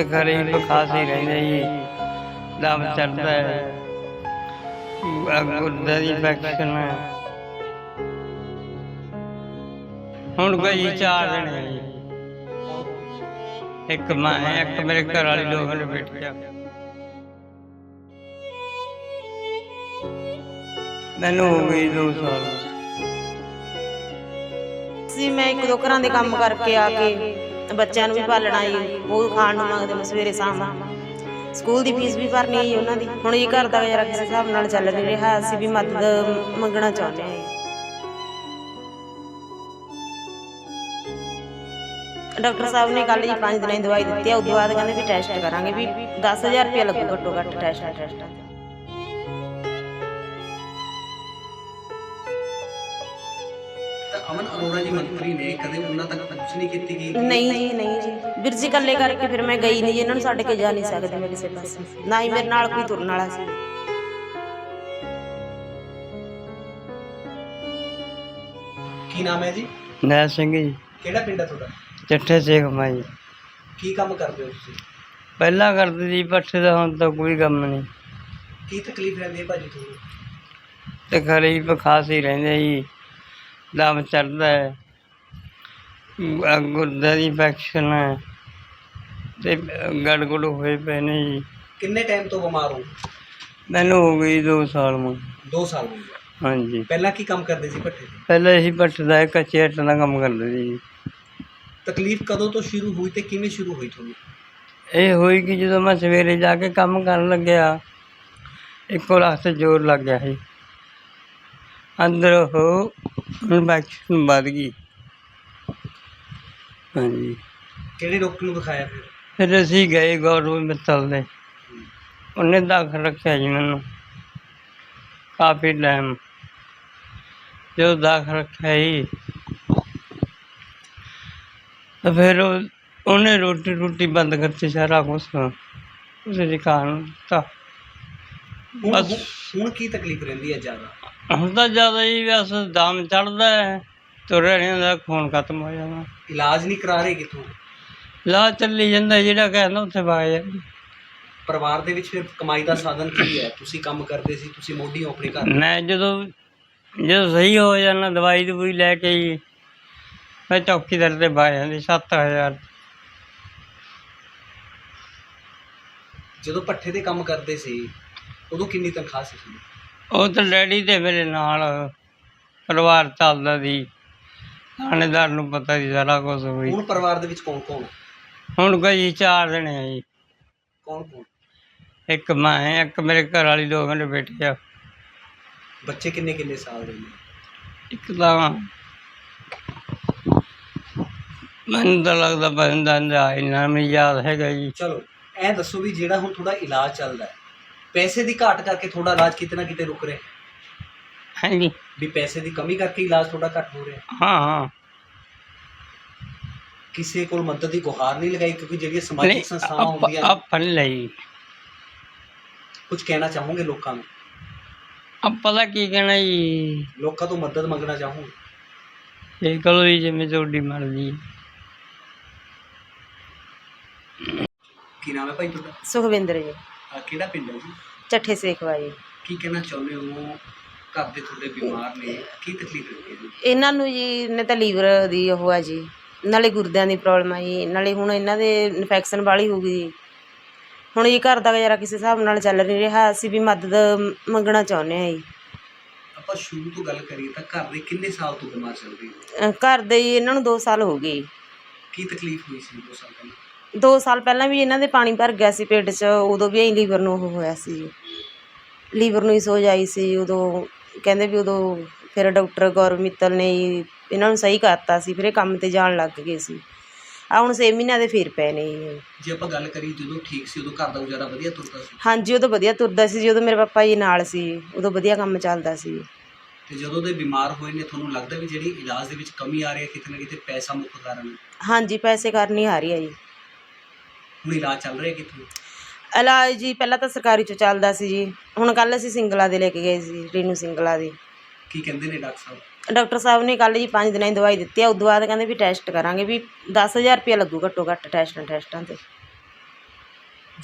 ਤੇ ਗਰੀਬ ਖਾਸੀ ਰਹਿੰਦੇ ਜੀ। ਦਮ ਚੜਦਾ ਹੈ। ਗੁਰਦੇ ਦੀ ਇਨਫੈਕਸ਼ਨ ਹੈ। ਹੁਣ ਕੋਈ ਚਾਰ ਦਿਨ ਹੈ ਜੀ। ਇੱਕ ਮੈਂ ਇੱਕ ਮੇਰੇ ਘਰ ਵਾਲੀ ਲੋਕ ਨੇ ਬੈਠਿਆ। ਮੈਨੂੰ ਹੋ ਗਈ ਦੋ ਸਾਲ। ਸੀ ਮੈਂ ਇੱਕ ਦੋ ਘਰਾਂ ਦੇ ਕੰਮ ਕਰਕੇ ਆ ਕੇ ਬੱਚਿਆਂ ਨੂੰ ਵੀ ਪਾਲਣਾ ਜੀ, ਉਹ ਖਾਣ ਨੂੰ ਮੰਗਦੇ ਨੇ ਸਵੇਰੇ ਸ਼ਾਮ। ਸਕੂਲ ਦੀ ਫੀਸ ਵੀ ਭਰਨੀ ਹੈ ਉਹਨਾਂ ਦੀ। ਹੁਣ ਇਹ ਘਰ ਦਾ ਗੁਜ਼ਾਰਾ ਕਿਸੇ ਹਿਸਾਬ ਨਾਲ ਚੱਲ ਨਹੀਂ ਰਿਹਾ, ਅਸੀਂ ਵੀ ਮਦਦ ਮੰਗਣਾ ਚਾਹੁੰਦੇ ਹਾਂ ਡਾਕਟਰ ਸਾਹਿਬ ਨੇ ਕੱਲ ਜੀ 5 ਦਿਨਾਂ ਦੀ ਦਵਾਈ ਦਿੱਤੀ ਆ ਤੋਂ ਬਾਅਦ ਕਹਿੰਦੇ ਵੀ ਟੈਸਟ ਕਰਾਂਗੇ ਵੀ 10000 ਰੁਪਏ ਲੱਗੂ ਘੱਟੋ ਘੱਟ ਟੈਸਟ ਟੈਸਟਾਂ ਤੇ ਅਮਨ ਅਰੋੜਾ ਜੀ ਮੰਤਰੀ ਨੇ ਕਦੇ ਉਹਨਾਂ ਤੱਕ ਪਹੁੰਚ ਨਹੀਂ ਕੀਤੀ ਗਈ ਨਹੀਂ ਜੀ ਨਹੀਂ ਜੀ। ਵੀਰ ਜੀ ਇਕੱਲੇ ਕਰਕੇ ਫਿਰ ਮੈਂ ਗਈ ਨਹੀਂ ਜੀ। ਇਹਨਾਂ ਨੂੰ ਛੱਡ ਕੇ ਜਾ ਨਹੀਂ ਸਕਦੀ ਮੈਂ ਕਿਸੇ ਪਾਸੇ। ਨਾ ਹੀ ਮੇਰੇ ਨਾਲ ਕੋਈ ਤੁਰਨ ਵਾਲਾ ਸੀ। ਕੀ ਨਾਮ ਹੈ ਜੀ? ਨੈ ਸਿੰਘ ਜੀ। ਕਿਹੜਾ ਪਿੰਡ ਹੈ ਤੁਹਾਡਾ? ਚੱਠੇ ਸੇਖ ਮਾਈ ਕੀ ਕੰਮ ਕਰਦੇ ਹੋ ਤੁਸੀਂ? ਪਹਿਲਾਂ ਕਰਦੇ ਸੀ ਪੱਠੇ ਦਾ ਹੁਣ ਤਾਂ ਕੋਈ ਕੰਮ ਨਹੀਂ। ਕੀ ਤਕਲੀਫ ਰਹਿੰਦੀ ਹੈ ਭਾਜੀ ਤੁਹਾਨੂੰ? ਤੇ ਗਰੀਬ ਖਾਸੀ ਰਹਿੰਦੇ ਜੀ ਦਮ ਚੜਦਾ ਹੈ। ਗੁਰਦੇ ਦੀ ਇਨਫੈਕਸ਼ਨ ਹੈ। ਤੇ ਗੜਗੜ ਹੋਏ ਪਏ ਨੇ ਜੀ। ਕਿੰਨੇ ਟਾਈਮ ਤੋਂ ਬਿਮਾਰ ਹੋ ਮੈਨੂੰ ਹੋ ਗਈ 2 ਸਾਲ mu 2 ਸਾਲ ਹੋ ਗਏ। ਹਾਂਜੀ। ਪਹਿਲਾਂ ਕੀ ਕੰਮ ਕਰਦੇ ਸੀ ਭੱਠੇ ਤੇ? ਪਹਿਲਾਂ ਅਸੀਂ ਪੱਠੇ ਦਾ ਕੱਚੇ ਹੱਟਾਂ ਦਾ ਕੰਮ ਕਰਦੇ ਸੀ। ਤਕਲੀਫ ਕਦੋਂ ਤੋਂ ਸ਼ੁਰੂ ਹੋਈ ਤੇ ਕਿਵੇਂ ਸ਼ੁਰੂ ਹੋਈ ਤੁਹਾਨੂੰ? ਇਹ ਹੋਈ ਕਿ ਜਦੋਂ ਮੈਂ ਸਵੇਰੇ ਜਾ ਕੇ ਕੰਮ ਕਰਨ ਲੱਗਿਆ ਇੱਕੋ ਲੱਖ ਤੇ ਜ਼ੋਰ ਲੱਗ ਗਿਆ ਸੀ। ਅੰਦਰ ਉਹ ਇਨਫੈਕਸ਼ਨ ਵੱਧ ਗਈ। ਹਾਂਜੀ। ਕਿਹੜੇ ਡਾਕਟਰ ਨੂੰ ਦਿਖਾਇਆ ਫਿਰ? ਫਿਰ ਅਸੀਂ ਗਏ ਗੌਰਵ ਮਿੱਤਲ ਦੇ। ਉਹਨੇ ਦਾਖਲ ਰੱਖਿਆ ਜੀ ਮੈਨੂੰ। ਕਾਫੀ ਟਾਈਮ ਜਦੋਂ ਦਾਖਲ ਰੱਖਿਆ ਜੀ। ਤਾਂ ਫਿਰ ਉਹ- ਉਹਨੇ ਰੋਟੀ ਰੋਟੀ ਬੰਦ ਕਰਤੀ ਸਾਰਾ ਕੁਛ। ਉਸ ਦੇ ਕਾਰਨ ਤਾਂ ਹੁਣ ਬਸ। ਹੁਣ- ਹੁਣ ਕੀ ਤਕਲੀਫ ਰਹਿੰਦੀ ਹੈ ਜ਼ਿਆਦਾ? ਹੁਣ ਤਾਂ ਜ਼ਿਆਦਾ ਹੀ ਬਸ ਦਮ ਚੜਦਾ ਹੈ ਤੁਰਣੇ ਦਾ ਖੂਨ ਖਤਮ ਹੋ ਜਾਣਾ ਇਲਾਜ ਨਹੀਂ ਕਰਾ ਰਹੇ ਕਿਥੋਂ? ਲਾ ਚੱਲੀ ਜਾਂਦਾ ਜਿਹੜਾ ਕਹਿੰਦਾ ਉੱਥੇ ਵਗ ਜਾਂਦਾ ਪਰਿਵਾਰ ਦੇ ਵਿੱਚ ਫਿਰ ਕਮਾਈ ਦਾ ਸਾਧਨ ਕੀ ਹੈ? ਤੁਸੀਂ ਕੰਮ ਕਰਦੇ ਸੀ ਤੁਸੀਂ ਮੋਢੀ ਹੋ ਆਪਣੇ ਘਰ? ਮੈਂ ਜਦੋਂ ਜਦੋਂ ਸਹੀ ਹੋ ਜਾਣਾ ਦਵਾਈ ਦਵਾਈ ਲੈ ਕੇ ਹੀ ਮੈਂ ਚੌਕੀਦਾਰ ਤੇ ਬਾ ਜਾਂਦੀ 7000 ਜਦੋਂ ਪੱਠੇ ਤੇ ਕੰਮ ਕਰਦੇ ਸੀ ਉਦੋਂ ਕਿੰਨੀ ਤਨਖਾਹ ਸੀ? ਉਹ ਤਾਂ ਡੈਡੀ ਤੇ ਮੇਰੇ ਨਾਲ ਪਰਿਵਾਰ ਚੱਲਦਾ ਸੀ। ਥਾਣੇਦਾਰ ਨੂੰ ਪਤਾ ਸੀ ਸਾਰਾ ਕੁਝ ਹੋਈ ਹੁਣ ਪਰਿਵਾਰ ਦੇ ਵਿੱਚ ਕੌਣ ਕੌਣ ਹੁਣ ਕੋਈ ਚਾਰ ਜਣੇ ਆ ਜੀ। ਕੌਣ ਕੌਣ? ਇੱਕ ਮੈਂ ਹੈ, ਇੱਕ ਮੇਰੇ ਘਰ ਵਾਲੀ ਲੋਕ ਨੇ ਬੈਠੇ ਆ। ਬੱਚੇ ਕਿੰਨੇ ਕਿੰਨੇ ਸਾਲ ਦੇ ਨੇ? ਇੱਕ ਤਾਂ ਮੈਨੂੰ ਤਾਂ ਲੱਗਦਾ ਬੰਦਾ ਦਾ ਇੰਨਾ ਮੈਨੂੰ ਯਾਦ ਹੈਗਾ ਜੀ। ਚਲੋ ਐ ਦੱਸੋ ਵੀ ਜਿਹੜਾ ਹੁਣ ਥੋੜਾ ਇਲਾਜ ਚੱਲਦਾ ਹੈ ਪੈਸੇ ਦੀ ਘਾਟ ਕਰਕੇ ਥੋੜਾ ਇਲਾਜ ਕਿਤੇ ਨਾ ਕਿਤੇ ਰੁਕ ਰਿਹਾ ਹੈ। ਹਾਂਜੀ। ਵੀ ਪੈਸੇ ਦੀ ਕਮੀ ਕਰਕੇ ਇਲਾਜ ਥੋੜਾ ਘੱਟ ਹੋ ਰਿਹਾ ਹੈ। ਹਾਂ ਹਾਂ। ਕਿਸੇ ਕੋਲ ਮਦਦ ਦੀ ਗੁਹਾਰ ਨਹੀਂ ਲਗਾਈ ਕਿਉਂਕਿ ਜਿਹੜੀਆਂ ਸਮਾਜਿਕ ਸੰਸਥਾਵਾਂ ਹੁੰਦੀਆਂ ਆਪਾਂ ਲਈ। ਕੁਝ ਕਹਿਣਾ ਚਾਹੋਗੇ ਲੋਕਾਂ ਨੂੰ? ਆਪਾਂ ਦਾ ਕੀ ਕਹਿਣਾ ਜੀ? ਲੋਕਾਂ ਤੋਂ ਮਦਦ ਮੰਗਣਾ ਚਾਹੋਗੇ? ਇਹ ਕਰੋ ਜੀ ਜਿਵੇਂ ਤੁਹਾਡੀ ਮਰਜ਼ੀ। ਕੀ ਨਾਮ ਹੈ ਭਾਈ ਤੁਹਾਡਾ? ਸੁਖਵਿੰਦਰ ਜੀ। ਆਹ ਕਿਹੜਾ ਪਿੰਡ ਹੈ ਜੀ? ਚੱਠੇ ਸੇਖਵਾ ਜੀ ਕੀ ਕਹਿਣਾ ਚਾਹੁੰਦੇ ਹੋ? ਘਰ ਦੇ ਤੁਹਾਡੇ ਬਿਮਾਰ ਨੇ ਕੀ ਤਕਲੀਫ ਹੈ ਜੀ? ਇਹਨਾਂ ਨੂੰ ਜੀ ਨੇ ਤਾਂ ਲੀਵਰ ਦੀ ਉਹ ਆ ਜੀ। ਨਾਲੇ ਗੁਰਦਿਆਂ ਦੀ ਪ੍ਰੋਬਲਮ ਆ ਜੀ। ਨਾਲੇ ਹੁਣ ਇਹਨਾਂ ਦੇ ਇਨਫੈਕਸ਼ਨ ਵਾਲੀ ਹੋ ਗਈ ਜੀ। ਹੁਣ ਇਹ ਘਰ ਦਾ ਗੁਜ਼ਾਰਾ ਕਿਸੇ ਹਿਸਾਬ ਨਾਲ ਚੱਲ ਨਹੀਂ ਰਿਹਾ। ਅਸੀਂ ਵੀ ਮਦਦ ਮੰਗਣਾ ਚਾਹੁੰਦੇ ਹਾਂ ਜੀ। ਆਪਾਂ ਸ਼ੁਰੂ ਤੋਂ ਗੱਲ ਕਰੀਏ ਤਾਂ ਘਰ ਦੇ ਕਿੰਨੇ ਸਾਲ ਤੋਂ ਬਿਮਾਰ ਚੱਲ ਰਹੇ ਹੋ? ਅਹ ਘਰ ਦੇ ਜੀ ਇਹਨਾਂ ਨੂੰ 2 ਸਾਲ ਹੋ ਗਏ ਕੀ ਤਕਲੀਫ ਹੋਈ ਸੀ ਦੋ ਸਾਲ ਪਹਿਲਾਂ? 2 ਸਾਲ ਪਹਿਲਾਂ ਵੀ ਇਹਨਾਂ ਦੇ ਪਾਣੀ ਭਰ ਗਿਆ ਸੀ ਪੇਟ 'ਚ ਉਦੋਂ ਵੀ ਐਂ ਲੀਵਰ ਨੂੰ ਉਹ ਹੋਇਆ ਸੀ। ਲੀਵਰ ਨੂੰ ਹੀ ਸੋਜ ਆਈ ਸੀ ਉਦੋਂ ਕਹਿੰਦੇ ਵੀ ਉਦੋਂ ਫਿਰ ਡਾਕਟਰ ਗੌਰਵ ਮਿੱਤਲ ਨੇ ਇਹਨਾਂ ਨੂੰ ਸਹੀ ਕਰਤਾ ਸੀ ਫਿਰ ਇਹ ਕੰਮ ਤੇ ਜਾਣ ਲੱਗ ਗਏ ਸੀ। ਆ ਹੁਣ 6 ਮਹੀਨਿਆਂ ਦੇ ਫਿਰ ਪਏ ਨੇ ਜੀ ਜੇ ਆਪਾਂ ਗੱਲ ਕਰੀਏ ਜਦੋਂ ਠੀਕ ਸੀ ਉਦੋਂ ਘਰ ਦਾ ਗੁਜ਼ਾਰਾ ਵਧੀਆ ਤੁਰਦਾ ਸੀ? ਹਾਂਜੀ ਉਦੋਂ ਵਧੀਆ ਤੁਰਦਾ ਸੀ ਜਦੋਂ ਮੇਰੇ ਪਾਪਾ ਜੀ ਨਾਲ ਸੀ ਉਦੋਂ ਵਧੀਆ ਕੰਮ ਚੱਲਦਾ ਸੀ। ਤੇ ਜਦੋਂ ਦੇ ਬਿਮਾਰ ਹੋਏ ਨੇ ਤੁਹਾਨੂੰ ਲੱਗਦਾ ਵੀ ਜਿਹੜੀ ਇਲਾਜ ਦੇ ਵਿੱਚ ਕਮੀ ਆ ਰਹੀ ਹੈ ਕਿਤੇ ਨਾ ਕਿਤੇ ਪੈਸਾ ਮੁੱਖ ਕਾਰਨ ਹੈ। ਹਾਂਜੀ ਪੈਸੇ ਕਰਨੀ ਆ ਰਹੀ ਆ ਜੀ। ਹੁਣ ਇਲਾਜ ਚੱਲ ਰਿਹਾ ਕਿੱਥੋਂ? ਇਲਾਜ ਜੀ ਪਹਿਲਾਂ ਤਾਂ ਸਰਕਾਰੀ ਚ ਚੱਲਦਾ ਸੀ ਜੀ। ਹੁਣ ਕੱਲ ਅਸੀਂ ਸਿੰਗਲਾ ਦੇ ਲੈ ਕੇ ਗਏ ਸੀ ਰੀਨੂ ਸਿੰਗਲਾ ਦੀ। ਕੀ ਕਹਿੰਦੇ ਨੇ ਡਾਕਟਰ ਸਾਹਿਬ? ਡਾਕਟਰ ਸਾਹਿਬ ਨੇ ਕੱਲ ਜੀ 5 ਦਿਨਾਂ ਦੀ ਦਵਾਈ ਦਿੱਤੀ ਆ ਉਦੋਂ ਬਾਅਦ ਕਹਿੰਦੇ ਵੀ ਟੈਸਟ ਕਰਾਂਗੇ ਵੀ 10000 ਰੁਪਏ ਲੱਗੂ ਘੱਟੋ ਘੱਟ ਟੈਸਟਾਂ ਟੈਸਟਾਂ ਤੇ।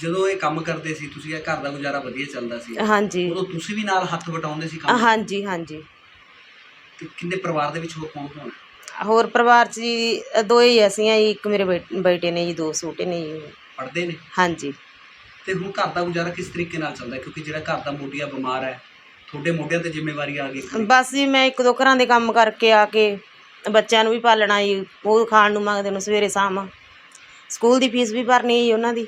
ਜਦੋਂ ਇਹ ਕੰਮ ਕਰਦੇ ਸੀ ਤੁਸੀਂ ਇਹ ਘਰ ਦਾ ਗੁਜ਼ਾਰਾ ਵਧੀਆ ਚੱਲਦਾ ਸੀ। ਹਾਂਜੀ। ਉਦੋਂ ਤੁਸੀਂ ਵੀ ਨਾਲ ਹੱਥ ਵਟਾਉਂਦੇ ਸੀ ਕੰਮ? ਹਾਂਜੀ ਹਾਂਜੀ। ਤੇ ਕਿੰਨੇ ਪਰਿਵਾਰ ਦੇ ਵਿੱਚ ਹੋਰ ਕੌਣ ਕੌਣ? ਹੋਰ ਪਰਿਵਾਰ 'ਚ ਜੀ ਅ, ਦੋ ਹੀ ਅਸੀਂ ਆ ਜੀ ਇੱਕ ਮੇਰੇ ਬੇਟ- ਬੇਟੇ ਨੇ ਜੀ ਦੋ ਛੋਟੇ ਨੇ ਜੀ। ਪੜ੍ਹਦੇ ਨੇ? ਹਾਂਜੀ। ਤੇ ਹੁਣ ਘਰ ਦਾ ਗੁਜ਼ਾਰਾ ਕਿਸ ਤਰੀਕੇ ਨਾਲ ਚੱਲਦਾ? ਹੈ? ਕਿਉਂਕਿ ਜਿਹੜਾ ਘਰ ਦਾ ਮੋਢੀਆ ਬਿਮਾਰ ਹੈ ਤੁਹਾਡੇ ਮੋਢਿਆਂ ਤੇ ਜ਼ਿੰਮੇਵਾਰੀ ਆ ਗਈ ਬਸ ਜੀ ਮੈਂ ਇੱਕ ਦੋ ਘਰਾਂ ਦੇ ਕੰਮ ਕਰਕੇ ਆ ਕੇ ਬੱਚਿਆਂ ਨੂੰ ਵੀ ਪਾਲਣਾ ਜੀ। ਉਹ ਖਾਣ ਨੂੰ ਮੰਗਦੇ ਨੇ ਸਵੇਰੇ ਸ਼ਾਮ। ਸਕੂਲ ਦੀ ਫੀਸ ਵੀ ਭਰਨੀ ਜੀ ਉਹਨਾਂ ਦੀ।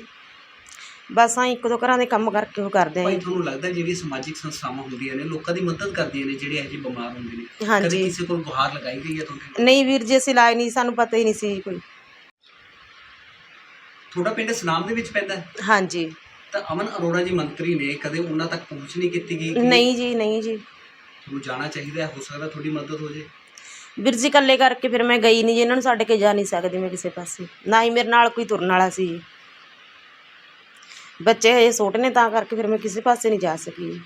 ਬਸ ਆ ਇੱਕ ਦੋ ਘਰਾਂ ਦੇ ਕੰਮ ਕਰਕੇ ਉਹ ਕਰਦੇ ਆ ਭਾਈ ਜੀ। ਤੁਹਾਨੂੰ ਲੱਗਦਾ ਜਿਹੜੀਆਂ ਸਮਾਜਿਕ ਸੰਸਥਾਵਾਂ ਹੁੰਦੀਆਂ ਨੇ ਲੋਕਾਂ ਦੀ ਮਦਦ ਕਰਦੀਆਂ ਨੇ ਜਿਹੜੇ ਇਹੋ ਜਿਹੇ ਬਿਮਾਰ ਹੁੰਦੇ ਨੇ? ਕਦੇ ਹਾਂਜੀ ਕਿਸੇ ਕੋਲ ਗੁਹਾਰ ਲਗਾਈ ਗਈ ਹੈ ਤੁਹਾਡੇ ਨਹੀਂ ਵੀਰ ਜੀ ਅਸੀਂ ਲਾਏ ਨਹੀਂ ਸਾਨੂੰ ਪਤਾ ਹੀ ਨਹੀਂ ਸੀ ਕੋਈ। ਤੁਹਾਡਾ ਪਿੰਡ ਸਨਾਮ ਦੇ ਵਿੱਚ ਪੈਂਦਾ ਹੈ? ਹਾਂਜੀ। ਤਾਂ ਅਮਨ ਅਰੋੜਾ ਜੀ ਮੰਤਰੀ ਨੇ ਕਦੇ ਉਹਨਾਂ ਤੱਕ ਪਹੁੰਚ ਨਹੀਂ ਕੀਤੀ ਗਈ ਕਿ ਨਹੀਂ ਜੀ ਨਹੀਂ ਜੀ। ਤੁਹਾਨੂੰ ਜਾਣਾ ਚਾਹੀਦਾ ਹੈ? ਹੋ ਸਕਦਾ ਤੁਹਾਡੀ ਮਦਦ ਹੋ ਜੇ। ਵੀਰ ਜੀ ਇਕੱਲੇ ਕਰਕੇ ਫਿਰ ਮੈਂ ਗਈ ਨਹੀਂ ਜੀ। ਇਹਨਾਂ ਨੂੰ ਛੱਡ ਕੇ ਜਾ ਨਹੀਂ ਸਕਦੀ ਮੈਂ ਕਿਸੇ ਪਾਸੇ। ਨਾ ਹੀ ਮੇਰੇ ਨਾਲ ਕੋਈ ਤੁਰਨ ਵਾਲਾ ਸੀ। ਜੀ। ਬੱਚੇ ਹਜੇ ਛੋਟੇ ਨੇ ਤਾਂ ਕਰਕੇ ਫਿਰ ਮੈਂ ਕਿਸੇ ਪਾਸੇ ਨਹੀਂ ਜਾ ਸਕੀ। ਜੀ।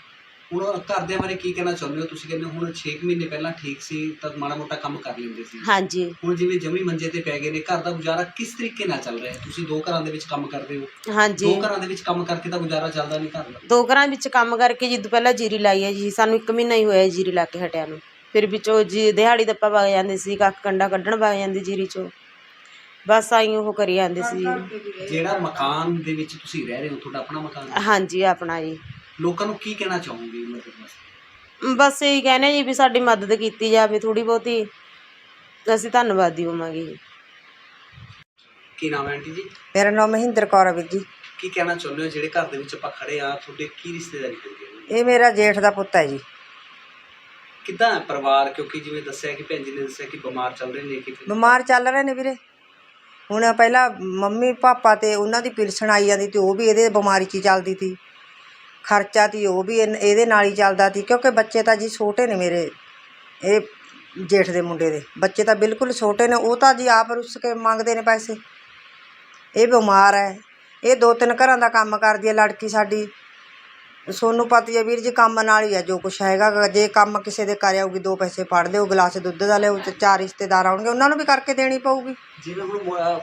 ਹੁਣ ਘਰਦਿਆਂ ਬਾਰੇ ਕੀ ਕਹਿਣਾ ਚਾਹੁੰਦੇ ਹੋ? ਤੁਸੀਂ ਕਹਿੰਦੇ ਹੁਣ 6 ਮਹੀਨੇ ਪਹਿਲਾਂ ਠੀਕ ਸੀ ਤਾਂ ਮਾੜਾ ਮੋਟਾ ਕੰਮ ਕਰ ਲੈਂਦੇ ਸੀ। ਹਾਂਜੀ। ਹੁਣ ਜਿਵੇਂ ਜਮੀ ਮੰਜੇ ਤੇ ਪੈ ਗਏ ਨੇ ਘਰ ਦਾ ਗੁਜ਼ਾਰਾ ਕਿਸ ਤਰੀਕੇ ਨਾਲ ਚੱਲ ਰਿਹਾ ਹੈ? ਤੁਸੀਂ ਦੋ ਘਰਾਂ ਦੇ ਵਿੱਚ ਕੰਮ ਕਰਦੇ ਹੋ। ਹਾਂਜੀ। ਦੋ ਘਰਾਂ ਦੇ ਵਿੱਚ ਕੰਮ ਕਰਕੇ ਤਾਂ ਗੁਜ਼ਾਰਾ ਚੱਲਦਾ ਨਹੀਂ ਘਰ ਦਾ। ਦੋ ਘਰਾਂ ਵਿੱਚ ਕੰਮ ਕਰਕੇ ਜਿੱਦ ਪਹਿਲਾਂ ਜੀਰੀ ਲਾਈ ਹੈ ਜੀ ਸਾਨੂੰ ਇੱਕ ਮਹੀਨਾ ਹੀ ਹੋਇਆ ਜੀਰੀ ਲਾ ਕੇ ਹਟਿਆ ਨੂੰ। ਫਿਰ ਵਿੱਚੋਂ ਜੀ ਦਿਹਾੜੀ ਦੱਪਾ ਵਗ ਜਾਂਦੇ ਸੀ ਕੱਖ ਕੰਡਾ ਕੱਢਣ ਵਗ ਜਾਂਦੇ ਜੀਰੀ ਚੋਂ। ਬਸ ਆਈ ਉਹ ਕਰੀ ਜਾਂਦੇ ਸੀ। ਜਿਹੜਾ ਮਕਾਨ ਦੇ ਵਿੱਚ ਤੁਸੀਂ ਰਹਿ ਰਹੇ ਹੋ ਤੁਹਾਡਾ ਆਪਣਾ ਮਕਾਨ ਹੈ। ਹਾਂਜੀ ਆਪਣਾ ਜੀ। ਲੋਕਾਂ ਨੂੰ ਕੀ ਕਹਿਣਾ ਚਾਹੋਗੇ ਮਦਦ ਵਾਸਤੇ? ਬਸ ਇਹੀ ਕਹਿੰਦੇ ਜੀ ਵੀ ਸਾਡੀ ਮਦਦ ਕੀਤੀ ਜਾਵੇ ਥੋੜੀ ਬਹੁਤੀ ਅਸੀਂ ਧੰਨਵਾਦੀ ਹੋਵਾਂਗੇ ਜੀ। ਕੀ ਨਾਮ ਹੈ ਆਂਟੀ ਜੀ? ਮੇਰਾ ਨਾਮ ਮਹਿੰਦਰ ਕੌਰ ਹੈ ਵੀਰ ਜੀ। ਕੀ ਕਹਿਣਾ ਚਾਹੁੰਦੇ ਹੋ ਜਿਹੜੇ ਘਰ ਦੇ ਵਿੱਚ ਆਪਾਂ ਖੜੇ ਆ ਤੁਹਾਡੇ ਕੀ ਰਿਸ਼ਤੇਦਾਰੀ ਪੈਂਦੀ ਇਹ ਮੇਰਾ ਜੇਠ ਦਾ ਪੁੱਤ ਹੈ ਜੀ। ਕਿੱਦਾਂ ਹੈ ਪਰਿਵਾਰ? ਕਿਉਂਕਿ ਜਿਵੇਂ ਦੱਸਿਆ ਕਿ ਭੈਣ ਜੀ ਨੇ ਦੱਸਿਆ ਕਿ ਬਿਮਾਰ ਚੱਲ ਰਹੇ ਨੇ ਕਿ ਬਿਮਾਰ ਚੱਲ ਰਹੇ ਨੇ ਵੀਰੇ। ਹੁਣ ਪਹਿਲਾਂ ਮੰਮੀ ਪਾਪਾ ਤੇ ਉਹਨਾਂ ਦੀ ਪਿਲਸਣ ਆਈ ਜਾਂਦੀ ਤੇ ਉਹ ਵੀ ਇਹਦੇ ਬਿਮਾਰੀ 'ਚ ਹੀ ਚੱਲਦੀ ਸੀ। ਖਰਚਾ ਤੀ, ਉਹ ਵੀ ਇਹਨ- ਇਹਦੇ ਨਾਲ ਹੀ ਚੱਲਦਾ ਤੀ, ਕਿਉਂਕਿ ਬੱਚੇ ਤਾਂ ਜੀ ਛੋਟੇ ਨੇ ਮੇਰੇ, ਇਹ ਜੇਠ ਦੇ ਮੁੰਡੇ ਦੇ। ਬੱਚੇ ਤਾਂ ਬਿਲਕੁਲ ਛੋਟੇ ਨੇ, ਉਹ ਤਾਂ ਜੀ ਆਪ ਰੁੱਸ ਕੇ ਮੰਗਦੇ ਨੇ ਪੈਸੇ। ਇਹ ਬਿਮਾਰ ਹੈ। ਇਹ ਦੋ ਤਿੰਨ ਘਰਾਂ ਦਾ ਕੰਮ ਕਰਦੀ ਹੈ, ਲੜਕੀ ਸਾਡੀ। ਸੋਨੂੰ ਪਤੀ ਹੈ ਵੀਰ ਜੀ ਕੰਮ ਨਾਲ ਹੀ ਹੈ, ਜੋ ਕੁਛ ਹੈਗਾ ਗਾ। ਜੇ ਕੰਮ ਕਿਸੇ ਦੇ ਕਰ ਆਊਗੀ, ਦੋ ਪੈਸੇ ਫੜ ਲਿਓ, ਗਲਾਸ ਦੁੱਧ ਦਾ ਲਿਓ, ਤੇ ਚਾਰ ਰਿਸ਼ਤੇਦਾਰ ਆਉਣਗੇ, ਉਹਨਾਂ ਨੂੰ ਵੀ ਕਰਕੇ ਦੇਣੀ ਪਊਗੀ। ਜਿਵੇਂ ਹੁਣ ਮੋ- ਅਹ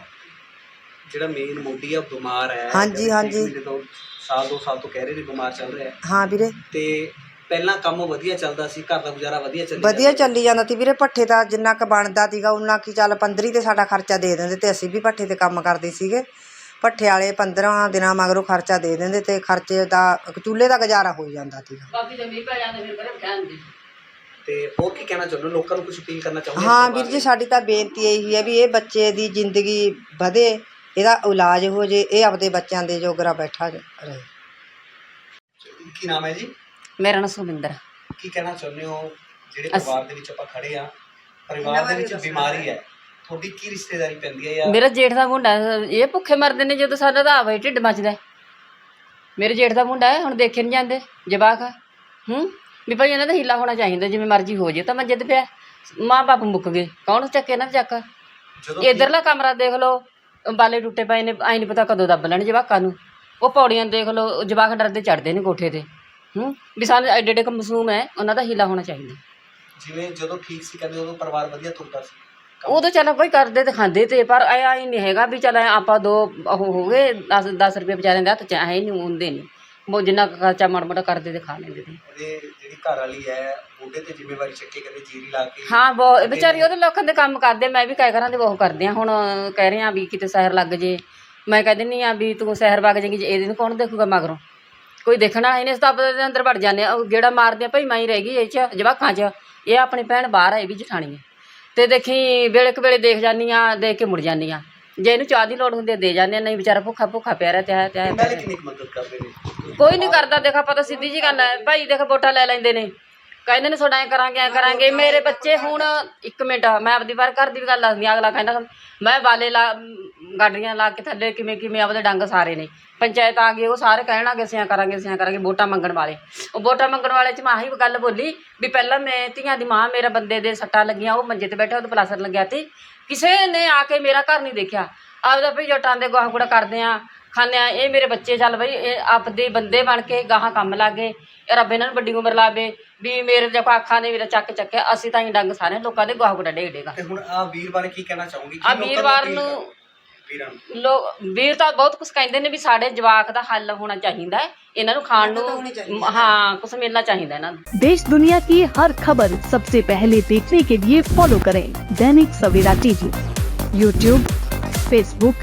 ਜਿਹੜਾ ਮੇਨ ਮੋਢੀ ਆ ਬਿਮਾਰ ਹੈ। ਹਾਂਜੀ, ਹਾਂਜੀ। ਮਹੀਨੇ ਤੋਂ ਸਾਲ ਦੋ ਸਾਲ ਤੋਂ ਕਹਿ ਰਹੇ ਨੇ ਬਿਮਾਰ ਚੱਲ ਰਿਹਾ ਹੈ। ਹਾਂ ਵੀਰੇ। ਤੇ ਪਹਿਲਾਂ ਕੰਮ ਵਧੀਆ ਚੱਲਦਾ ਸੀ ਘਰ ਦਾ ਗੁਜ਼ਾਰਾ ਵਧੀਆ ਚੱਲੀ ਵਧੀਆ ਜਾਂਦਾ ਸੀ। ਚੱਲੀ ਜਾਂਦਾ ਤੀ ਵੀਰੇ ਪੱਠੇ ਤਾਂ ਜਿੰਨਾ ਕੁ ਬਣਦਾ ਤੀਗਾ ਉਹਨਾਂ ਕੀ ਚੱਲ 15 ਤੇ ਸਾਡਾ ਖਰਚਾ ਦੇ ਦਿੰਦੇ ਤੇ ਅਸੀਂ ਵੀ ਪੱਠੇ ਤੇ ਕੰਮ ਕਰਦੇ ਸੀਗੇ। ਪੱਠੇ ਵਾਲੇ 15 ਦਿਨਾਂ ਮਗਰੋਂ ਖਰਚਾ ਦੇ ਦਿੰਦੇ ਤੇ ਖਰਚੇ ਦਾ ਚੁੱਲ੍ਹੇ ਦਾ ਗੁਜ਼ਾਰਾ ਹੋ ਜਾਂਦਾ ਤੀਗਾ ਤੇ ਹੋਰ ਕੀ ਕਹਿਣਾ ਚਾਹੁੰਦੇ ਹੋ? ਲੋਕਾਂ ਨੂੰ ਕੁਝ ਅਪੀਲ ਕਰਨਾ ਚਾਹੁੰਦੇ ਹਾਂ ਵੀਰ ਜੀ ਸਾਡੀ ਤਾਂ ਬੇਨਤੀ ਇਹੀ ਹੈ ਵੀ ਇਹ ਬੱਚੇ ਦੀ ਜ਼ਿੰਦਗੀ ਵਧੇ। ਇਹਦਾ ਇਲਾਜ ਹੋ ਜੇ ਇਹ ਆਪਦੇ ਬੱਚਿਆਂ ਦੇ ਜੋਗਰਾ ਬੈਠਾ ਰਹੇ। ਕੀ ਨਾਮ ਹੈ ਜੀ? ਮੇਰਾ ਨਾਮ ਸੁਮਿੰਦਰ। ਕੀ ਕਹਿਣਾ ਚਾਹੁੰਦੇ ਹੋ? ਜਿਹੜੇ ਪਰਿਵਾਰ ਦੇ ਵਿੱਚ ਆਪਾਂ ਖੜੇ ਆ ਪਰਿਵਾਰ ਦੇ ਵਿੱਚ ਬਿਮਾਰੀ ਹੈ ਤੁਹਾਡੀ ਕੀ ਰਿਸ਼ਤੇਦਾਰੀ ਪੈਂਦੀ ਹੈ ਜਾਂ ਮੇਰਾ ਜੇਠ ਦਾ ਮੁੰਡਾ ਹੈ, ਇਹ ਭੁੱਖੇ ਮਰਦੇ ਨੇ ਜਦੋਂ ਸਾਡਾ ਤਾਂ ਆਵੇ ਢਿੱਡ ਮੱਚਦਾ ਹੈ। ਮੇਰੇ ਜੇਠ ਦਾ ਮੁੰਡਾ ਹੈ ਹੁਣ ਦੇਖੇ ਨਹੀਂ ਜਾਂਦੇ ਜਵਾਕ ਆ। ਹੂੰ? ਵੀ ਭਾਈ ਇਹਨਾਂ ਦਾ ਹੀਲਾ ਹੋਣਾ ਚਾਹੀਦਾ ਜਿਵੇਂ ਮਰਜ਼ੀ ਹੋ ਜੇ ਤਾਂ ਮੈਂ ਜਿੱਦ ਪਿਆ। ਮਾਂ ਬਾਪ ਮੁੱਕ ਗਏ ਕੌਣ ਚੱਕੇ ਨਾ ਚੱਕ? ਜਦੋਂ ਇਧਰਲਾ ਕਮਰਾ ਦੇਖ ਲਓ ਬਾਲੇ ਟੁੱਟੇ ਪਏ ਨੇ ਆਈ ਨਹੀਂ ਪਤਾ ਕਦੋਂ ਦੱਬ ਲੈਣ ਜਵਾਕਾਂ ਨੂੰ। ਉਹ ਪੌੜੀਆਂ ਦੇਖ ਲਓ ਜਵਾਕ ਡਰਦੇ ਚੜਦੇ ਨੇ ਕੋਠੇ ਤੇ। ਹੂੰ? ਵੀ ਸਾਨੂੰ ਐਡੇ ਐਡੇ ਕਮਸੂਮ ਹੈ ਉਹਨਾਂ ਦਾ ਹੀਲਾ ਹੋਣਾ ਚਾਹੀਦਾ। ਜਿਵੇਂ ਜਦੋਂ ਠੀਕ ਸੀ ਕਹਿੰਦੇ ਉਦੋਂ ਪਰਿਵਾਰ ਵਧੀਆ ਤੁਰਦਾ ਸੀ। ਉਹ ਤਾਂ ਚੱਲ ਕੋਈ ਕਰਦੇ ਤੇ ਖਾਂਦੇ ਤੇ ਪਰ ਐ ਹੀ ਨਹੀਂ ਹੈਗਾ ਵੀ ਚੱਲ ਐਂ ਆਪਾਂ ਦੋ ਉਹ ਹੋ ਗਏ 10 10 ਰੁਪਏ ਵਿਚਾਰਿਆਂ ਦੇ ਹੱਥ ਚ ਹੈ ਨਹੀਂ ਹੁੰਦੇ ਨਹੀਂ ਉਹ ਜਿੰਨਾ ਕੁ ਖਰਚਾ ਮਾੜਾ ਮੋਟਾ ਕਰਦੇ ਤੇ ਖਾ ਲੈਂਦੇ ਤੇ। ਉਹਦੇ ਜਿਹੜੀ ਘਰ ਵਾਲੀ ਹੈ ਮੋਢੇ ਤੇ ਜ਼ਿੰਮੇਵਾਰੀ ਚੱਕੇ ਕਹਿੰਦੇ ਜੀਰੀ ਲਾ ਕੇ ਹਾਂ ਬਹੁਤ ਵਿਚਾਰੀ ਉਹਦੇ ਲੋਕਾਂ ਦੇ ਕੰਮ ਕਰਦੇ ਮੈਂ ਵੀ ਕਈ ਘਰਾਂ ਦੇ ਬਹੁਤ ਕਰਦੇ ਆ ਹੁਣ ਕਹਿ ਰਹੇ ਆ ਵੀ ਕਿਤੇ ਸਹਿਰ ਲੱਗ ਜੇ। ਮੈਂ ਕਹਿ ਦਿੰਨੀ ਆ ਵੀ ਤੂੰ ਸਹਿਰ ਵਗ ਜਾਏਗੀ ਜੇ ਇਹਦੇ ਨੂੰ ਕੌਣ ਦੇਖੂਗਾ ਮਗਰੋਂ? ਕੋਈ ਦੇਖਣਾ ਇਹਨੇ ਸਤਾਪ ਦੇ ਅੰਦਰ ਵੜ ਜਾਂਦੇ ਆ ਉਹ ਗੇੜਾ ਮਾਰਦੇ ਆ ਭਾਈ ਮੈਂ ਹੀ ਰਹਿ ਗਈ ਇਹ ਚ ਜਵਾਕਾਂ ਚ। ਇਹ ਆਪਣੀ ਭੈਣ ਬਾਹਰ ਆ ਇਹ ਵੀ ਜਠਾਣੀ ਹੈ। ਤੇ ਦੇਖੀ ਵੇਲੇ ਕੁ ਵੇਲੇ ਦੇਖ ਜਾਂਦੀ ਆ ਦੇਖ ਕੇ ਮੁੜ ਜਾਂਦੀ ਆ ਜੇ ਇਹਨੂੰ ਚਾਹ ਦੀ ਲੋੜ ਹੁੰਦੀ ਆ ਦੇ ਜਾਂਦੇ ਆ ਨਹੀਂ ਵਿਚਾਰਾ ਭੁੱਖਾ ਭੁੱਖਾ ਪਿਆ ਰਿਹਾ ਤੇ ਹੈ ਤੇ ਹੈ ਨਾਲੇ ਕਿੰਨੀ ਕੁ ਮਦਦ ਕਰਦੇ ਨੇ? ਕੋਈ ਨਹੀਂ ਕਰਦਾ ਦੇਖ ਆਪਾਂ ਤਾਂ ਸਿੱਧੀ ਜੀ ਗੱਲ ਹੈ ਭਾਈ ਦੇਖ ਵੋਟਾਂ ਲੈ ਲੈਂਦੇ ਨੇ। ਕਹਿੰਦੇ ਨੇ ਤੁਹਾਡਾ ਐ ਕਰਾਂਗੇ ਐ ਕਰਾਂਗੇ। ਮੇਰੇ ਬੱਚੇ ਹੁਣ ਇੱਕ ਮਿੰਟ ਮੈਂ ਆਪਦੀ ਵਾਰ ਘਰ ਦੀ ਵੀ ਗੱਲ ਦੱਸਦੀ ਹਾਂ, ਅਗਲਾ ਕਹਿੰਦਾ ਮੈਂ ਬਾਲੇ ਲਾ ਗਾਡੀਆਂ ਲਾ ਕੇ ਥੱਲੇ ਕਿਵੇਂ ਕਿਵੇਂ ਆਪਦੇ ਡੰਗ ਸਾਰੇ ਨੇ। ਪੰਚਾਇਤ ਆ ਗਈ ਉਹ ਸਾਰੇ ਕਹਿਣਾਗੇ ਅਸੀਂ ਕਰਾਂਗੇ ਅਸੀਂ ਕਰਾਂਗੇ ਵੋਟਾਂ ਮੰਗਣ ਵਾਲੇ। ਉਹ ਵੋਟਾਂ ਮੰਗਣ ਵਾਲੇ ਚ ਮੈਂ ਆਹੀ ਗੱਲ ਬੋਲੀ ਵੀ ਪਹਿਲਾਂ ਮੈਂ ਧੀਆਂ ਦੀ ਮਾਂ ਮੇਰਾ ਬੰਦੇ ਦੇ ਸੱਟਾਂ ਲੱਗੀਆਂ ਉਹ ਮੰਜੇ ਤੇ ਬੈਠਾ ਉਹਦੇ ਪਲਾਸਰ ਲੱਗਿਆ ਤੇ ਕਿਸੇ ਨੇ ਆ ਕੇ ਮੇਰਾ ਘਰ ਨਹੀਂ ਦੇਖਿਆ। ਆਪਦਾ ਭਈ ਜੱਟਾਂ ਦੇ ਗਾਹ ਗੁੜਾ ਕਰਦੇ ਆ ਖਾਂਦੇ ਆ ਇਹ ਮੇਰੇ ਬੱਚੇ ਚੱਲ ਬਈ ਇਹ ਆਪਦੇ ਬੰਦੇ ਬਣ ਕੇ ਗਾਹਾਂ ਕੰਮ ਲੱਗੇ। ਇਹ ਰੱਬ ਇਹਨਾਂ ਨੂੰ ਵੱਡੀ ਉਮਰ ਲਾਵੇ ਵੀ ਮੇਰੇ ਜੇ ਅੱਖਾਂ ਨੇ ਵੀਰਾ ਚੱਕ ਚੱਕਿਆ ਅਸੀਂ ਤਾਂ ਹੀ ਡੰਗ ਸਾਰੇ ਲੋਕਾਂ ਦੇ ਗਾਹ ਗੁੱਡਾ ਡੇਗੇਗਾ ਤੇ ਹੁਣ ਆ ਵੀਰ ਬਾਰੇ ਕੀ ਕਹਿਣਾ ਚਾਹੋਗੇ? ਆ ਵੀਰਵਾਰ ਨੂੰ ਲੋਕ ਵੀਰ ਤਾਂ ਬਹੁਤ ਕੁਝ ਕਹਿੰਦੇ ਨੇ ਵੀ ਸਾਡੇ ਜਵਾਕ ਦਾ ਹੱਲ ਹੋਣਾ ਚਾਹੀਦਾ ਇਹਨਾਂ ਨੂੰ ਖਾਣ ਨੂੰ ਹਾਂ ਕੁਝ ਮਿਲਣਾ ਚਾਹੀਦਾ ਇਹਨਾਂ ਨੂੰ। देश दुनिया की हर खबर सबसे ਪਹਿਲੇ ਦੇਖਣੇ ਕੇ लिए फॉलो करें Dainik Savera TV YouTube Facebook